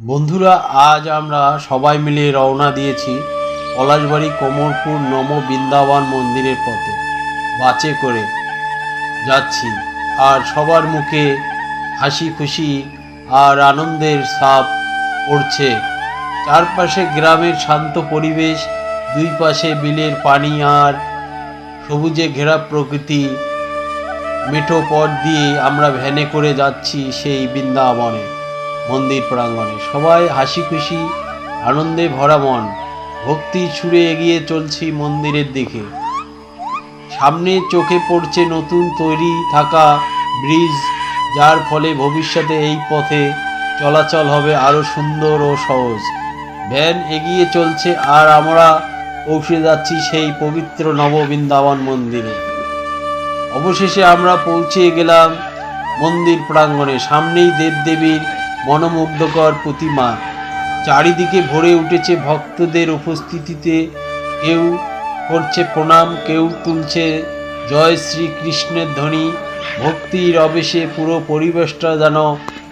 বন্ধুরা, আজ আমরা সবাই মিলে রওনা দিয়েছি পলাশবাড়ি কোমরপুর নম বৃন্দাবন মন্দিরের পথে। বাসে করে যাচ্ছি আর সবার মুখে হাসি খুশি আর আনন্দের সাপ পড়ছে। চারপাশে গ্রামের শান্ত পরিবেশ, দুই পাশে বিলের পানি আর সবুজে ঘেরা প্রকৃতি। মেঠো পথ দিয়ে আমরা ভ্যানে করে যাচ্ছি সেই বৃন্দাবনে। মন্দির প্রাঙ্গণে। সবাই হাসি খুশি, আনন্দে ভরা মন, ভক্তি ছুড়ে এগিয়ে চলছি মন্দিরের দিকে। সামনে চোখে পড়ছে নতুন তৈরি থাকা ব্রিজ, যার ফলে ভবিষ্যতে এই পথে চলাচল হবে আরও সুন্দর ও সহজ। ভ্যান এগিয়ে চলছে, আর আমরা পৌঁছে যাচ্ছি সেই পবিত্র নববৃন্দাবন মন্দিরে। অবশেষে আমরা পৌঁছে গেলাম মন্দির প্রাঙ্গণে। সামনেই দেবদেবীর মনোমুগ্ধকর প্রতিমা। চারিদিকে ভরে উঠেছে ভক্তদের উপস্থিতিতে। কেউ করছে প্রণাম, কেউ তুলছে জয় শ্রীকৃষ্ণের ধ্বনি। ভক্তির অবেশে পুরো পরিবেশটা যেন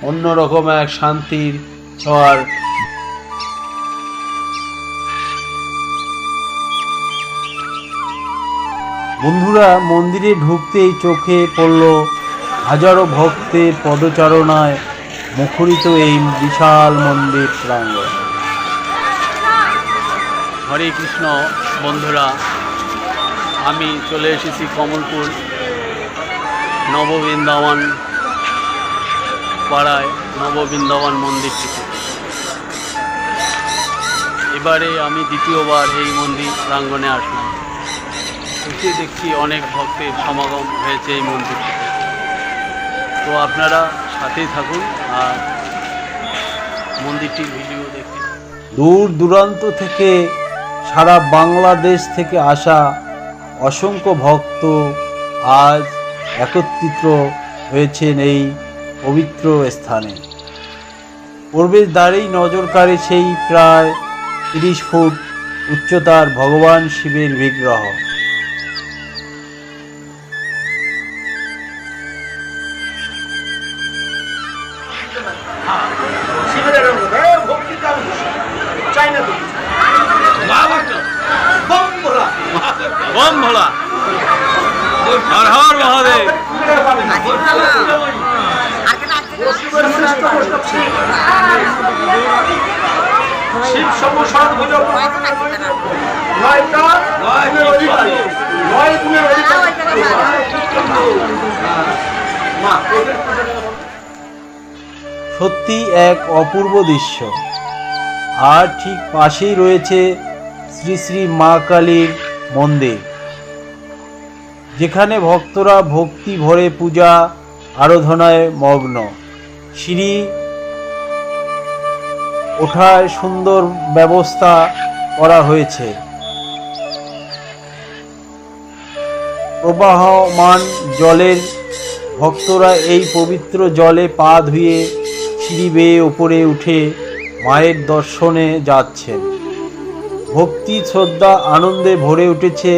অন্যরকম এক শান্তির ছোঁয়ার বন্ধুরা, মন্দিরে ঢুকতেই চোখে পড়ল হাজারো ভক্তের পদচারণায়। মুখরিত এই বিশাল মন্দির প্রাঙ্গণ। হরে কৃষ্ণ, বন্ধুরা, আমি চলে এসেছি কমলপুর নববৃন্দাবন পাড়ায়, নববৃন্দাবন মন্দির মন্দিরটিতে। এবারে আমি দ্বিতীয়বার এই মন্দির প্রাঙ্গণে আসলাম। এসে দেখছি অনেক ভক্তের সমাগম হয়েছে এই মন্দিরটিতে। তো আপনারা সাথেই থাকুন। আর মন্দিরটির ভিডিও দূর দূরান্ত থেকে সারা বাংলাদেশ থেকে আসা অসংখ্য ভক্ত আজ একত্রিত হয়েছেন এই পবিত্র স্থানে। প্রবেশ দ্বারেই নজর কাড়ে সেই প্রায় তিরিশ ফুট উচ্চতার ভগবান শিবের বিগ্রহ। শিবের ভক্তি দাম চাই না তো বম ভোলা বম ভোলা হর হর মহাদেব। শিবের শ্রেষ্ঠ বৈষ্ণব শিব শিব ভুজ নয়টা গুণের অধিকারী নয় গুণের অধিকারী মা সত্যি এক অপূর্ব দৃশ্য। আর ঠিক পাশেই রয়েছে শ্রী শ্রী মা কালীর মন্দির। যেখানে ভক্তরা ভক্তি ভরে পূজা, আরাধনায় মগ্ন। সিঁড়ি ওঠায় সুন্দর ব্যবস্থা করা হয়েছে। প্রবাহমান জলের ভক্তরা এই পবিত্র জলে পা ধুয়ে সিঁড়ি বেয়ে ওপরে উঠে মায়ের দর্শনে যাচ্ছেন। ভক্তি, শ্রদ্ধা, আনন্দে ভরে উঠেছে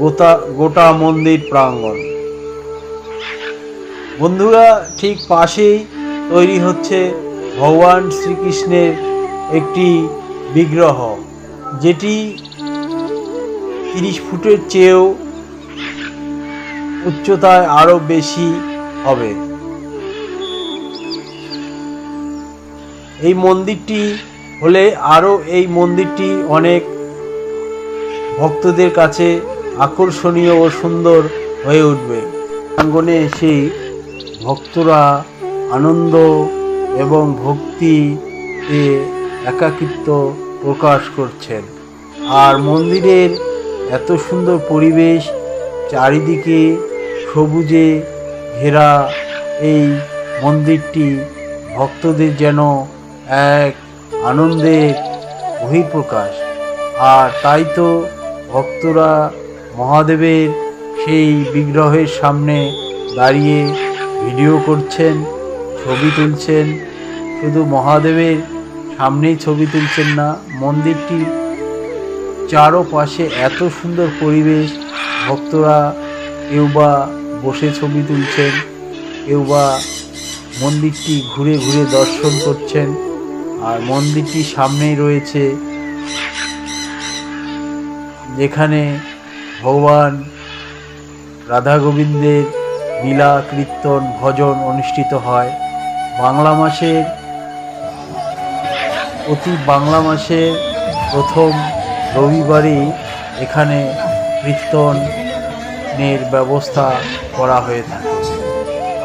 গোটা গোটা মন্দির প্রাঙ্গণ। বন্ধুরা, ঠিক পাশেই তৈরি হচ্ছে ভগবান শ্রীকৃষ্ণের একটি বিগ্রহ, যেটি তিরিশ ফুটের চেয়েও উচ্চতায় আরও বেশি হবে। এই মন্দিরটি হলে আরও এই মন্দিরটি অনেক ভক্তদের কাছে আকর্ষণীয় ও সুন্দর হয়ে উঠবে। প্রাঙ্গণে এসে ভক্তরা আনন্দ এবং ভক্তিতে একাকিত্ব প্রকাশ করছেন। আর মন্দিরের এত সুন্দর পরিবেশ, চারিদিকে সবুজে ঘেরা এই মন্দিরটি ভক্তদের যেন এক আনন্দের বহিঃপ্রকাশ। আর তাই তো ভক্তরা মহাদেবের সেই বিগ্রহের সামনে দাঁড়িয়ে ভিডিও করছেন, ছবি তুলছেন। শুধু মহাদেবের সামনেই ছবি তুলছেন না, মন্দিরটির চারোপাশে এত সুন্দর পরিবেশ ভক্তরা কেউ বা বসে ছবি তুলছেন, কেউ বা মন্দিরটি ঘুরে ঘুরে দর্শন করছেন। আর মন্দিরটির সামনেই রয়েছে, যেখানে ভগবান রাধা গোবিন্দের লীলা, কীর্তন, ভজন অনুষ্ঠিত হয়। বাংলা মাসের প্রতি বাংলা মাসের প্রথম রবিবারই এখানে কীর্তনের ব্যবস্থা করা হয়ে থাকে।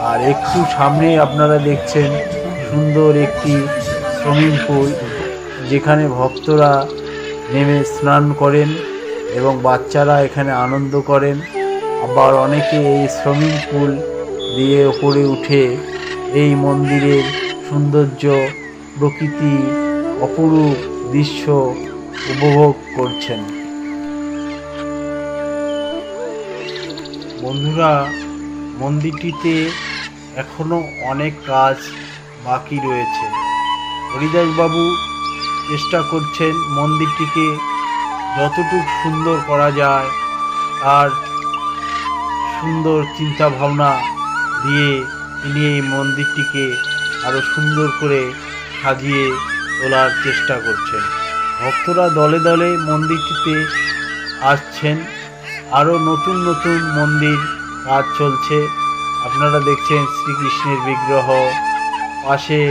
আর একটু সামনেই আপনারা দেখছেন সুন্দর একটি সুইমিং পুল যেখানে ভক্তরা নেমে স্নান করেন এবং বাচ্চারা এখানে আনন্দ করেন। আবার অনেকে এই সুইমিং পুল দিয়ে ওপরে উঠে এই মন্দিরের সৌন্দর্য, প্রকৃতি, অপরূপ দৃশ্য উপভোগ করছেন। বন্ধুরা, মন্দিরটিতে এখনও অনেক কাজ বাকি রয়েছে। হরিদাসবাবু চেষ্টা করছেন মন্দিরটিকে যতটুকু সুন্দর করা যায় আর সুন্দর চিন্তা ভাবনা দিয়ে তিনি এই মন্দিরটিকে আরও সুন্দর করে সাজিয়ে তোলার চেষ্টা করছেন। ভক্তরা দলে দলে মন্দিরটিতে আসছেন। আরও নতুন নতুন মন্দির কাজ চলছে। আপনারা দেখছেন শ্রীকৃষ্ণের বিগ্রহ। পাশে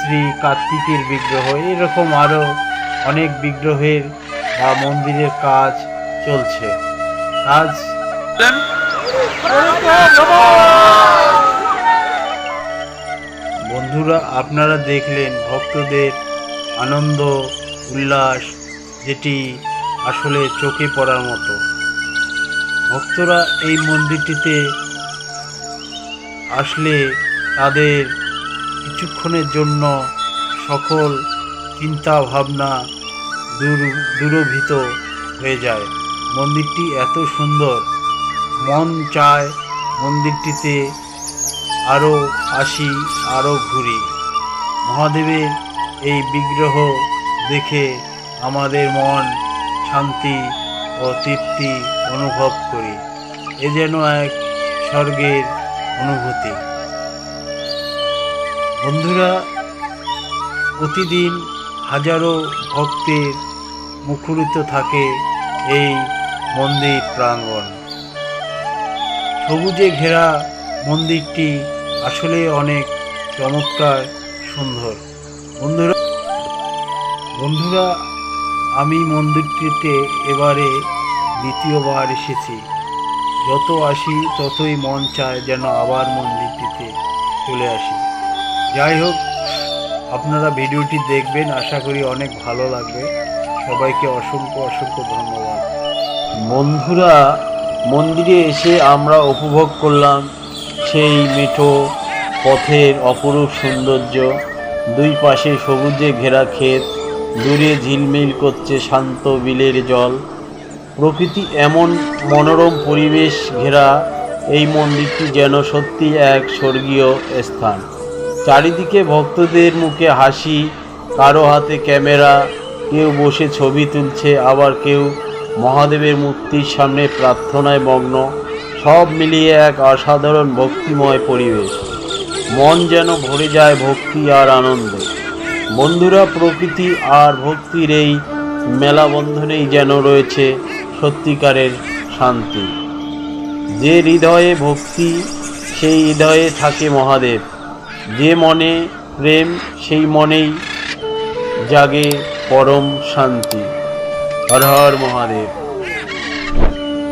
শ্রী কার্তিকের বিগ্রহ। এরকম আরও অনেক বিগ্রহের বা মন্দিরের কাজ চলছে। আজ বন্ধুরা, আপনারা দেখলেন ভক্তদের আনন্দ, উল্লাস, যেটি আসলে চোখে পড়ার মতো। ভক্তরা এই মন্দিরটিতে আসলে তাদের কিছুক্ষণের জন্য সকল চিন্তা ভাবনা দূর, দূরভীত হয়ে যায়। মন্দিরটি এত সুন্দর। মন চায় মন্দিরটিতে আরও আসি আরও ঘুরি। মহাদেবের এই বিগ্রহ দেখে আমাদের মন শান্তি ও তৃপ্তি অনুভব করি। এ যেন এক স্বর্গের অনুভূতি। বন্ধুরা, প্রতিদিন হাজারো ভক্তের মুখরিত থাকে এই মন্দির প্রাঙ্গণ। সবুজে ঘেরা মন্দিরটি আসলে অনেক চমৎকার, সুন্দর। বন্ধুরা বন্ধুরা, আমি মন্দিরটিতে এবারে দ্বিতীয়বার এসেছি। যত আসি ততই মন চায় যেন আবার মন্দিরটিতে চলে আসি। যাই হোক, আপনারা ভিডিওটি দেখবেন, আশা করি অনেক ভালো লাগবে। সবাইকে অসংখ্য অসংখ্য ধন্যবাদ। বন্ধুরা, মন্দিরে এসে আমরা উপভোগ করলাম সেই মেঠো পথের অপরূপ সৌন্দর্য। দুই পাশে সবুজে ঘেরা ক্ষেত, দূরে ঝিলমিল করছে শান্ত বিলের জল। প্রকৃতি এমন মনোরম পরিবেশ ঘেরা, এই মন্দিরটি যেন সত্যি এক স্বর্গীয় স্থান। চারিদিকে ভক্তদের মুখে হাসি, কারও হাতে ক্যামেরা, কেউ বসে ছবি তুলছে, আবার কেউ মহাদেবের মূর্তির সামনে প্রার্থনায় মগ্ন। সব মিলিয়ে এক অসাধারণ ভক্তিময় পরিবেশ। মন যেন ভরে যায় ভক্তি আর আনন্দে। বন্ধুরা, প্রকৃতি আর ভক্তির এই মেলাবন্ধনেই যেন রয়েছে সত্যিকারের শান্তি। যে হৃদয়ে ভক্তি, সেই হৃদয়ে থাকে মহাদেব। যে মনে প্রেম সেই মনেই জাগে পরম শান্তি। হর হর মহাদেব।